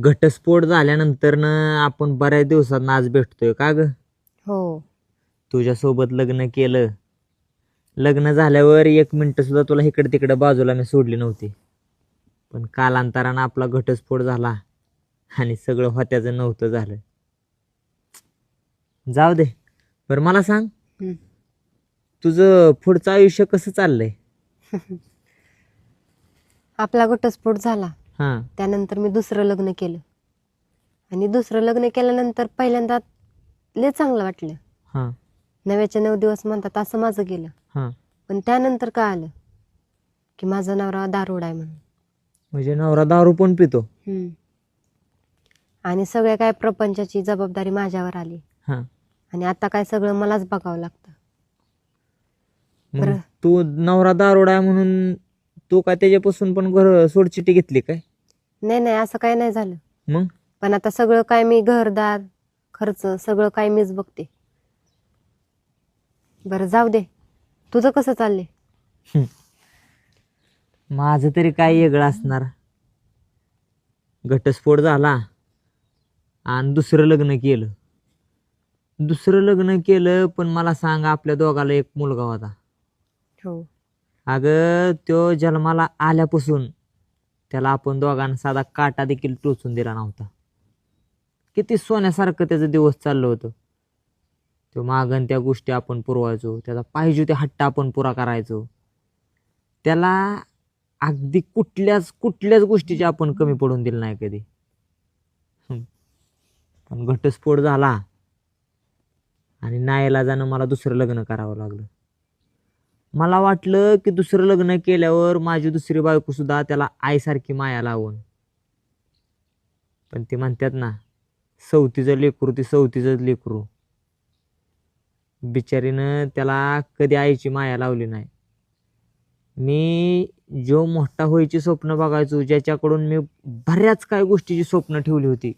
घटस्फोट झाल्यानंतर न आपण बऱ्याच दिवसात आज भेटतोय का ग? हो. तुझ्यासोबत लग्न केलं. लग्न झाल्यावर एक मिनिट सुद्धा तुला इकडे तिकडे बाजूला मी सोडली नव्हती. पण कालांतरानं आपला घटस्फोट झाला आणि सगळं होत्याचं नव्हतं झालं. जाऊ दे. बरं मला सांग. हम्म. तुझं पुढचं आयुष्य कसं चाललंय? आपला घटस्फोट झाला. हां. त्यानंतर मी दुसरं लग्न केलं. आणि दुसरं लग्न केल्यानंतर पहिल्यांदा लय चांगलं वाटलं. हां. नव्याचे नऊ दिवस म्हणतात असं माझं गेलं. हां. पण त्यानंतर काय आलं? की माझा नवरा दारोडा आहे म्हणून. म्हणजे नवरा दारू पण पितो. हम्म. आणि सगळ्या काय प्रपंचाची जबाबदारी माझ्यावर आली. हां. आणि आता काय सगळं मलाच बघावं लागतं. मग बरं. तू नवरा दारोडा आहे म्हणून तू काय त्याच्यापासून पण घर सोडचिटी घेतली काय? नाही नाही असं काय नाही झालं. मग? पण आता सगळं काय मी घरदार खर्च सगळं काय मीच बघते. बरं जाऊ दे. तुझं कसं चाललंय? माझं तरी काय वेगळं असणार. घटस्फोट झाला आणि दुसरं लग्न केलं. दुसरं लग्न केलं पण मला सांग आपल्या दोघाला एक मुलगा होता. हो. अगं तो जन्माला आल्यापासून त्याला आपण दोघांना साधा काटा देखील टोचून दिला नव्हता. किती सोन्यासारखं त्याचं दिवस चाललं होतं. तो मागण त्या गोष्टी आपण पुरवायचो त्याचा पाहिजे ते हट्ट आपण पुरा करायचो. त्याला अगदी कुठल्याच कुठल्याच गोष्टीची आपण कमी पडून दिलं नाही कधी. पण घटस्फोट झाला आणि नाईलाजानं मला दुसरं लग्न करावं लागलं. मला वाटलं की दुसरं लग्न केल्यावर माझी दुसरी बायको सुद्धा त्याला आईसारखी माया लावून. पण ते म्हणतात ना सवतीचं लेकरू ती सवतीचंच लेकरू. बिचारीनं त्याला कधी आईची माया लावली नाही. मी जो मोठा होईची स्वप्न बघायचो ज्याच्याकडून मी बऱ्याच काही गोष्टीची स्वप्न ठेवली होती.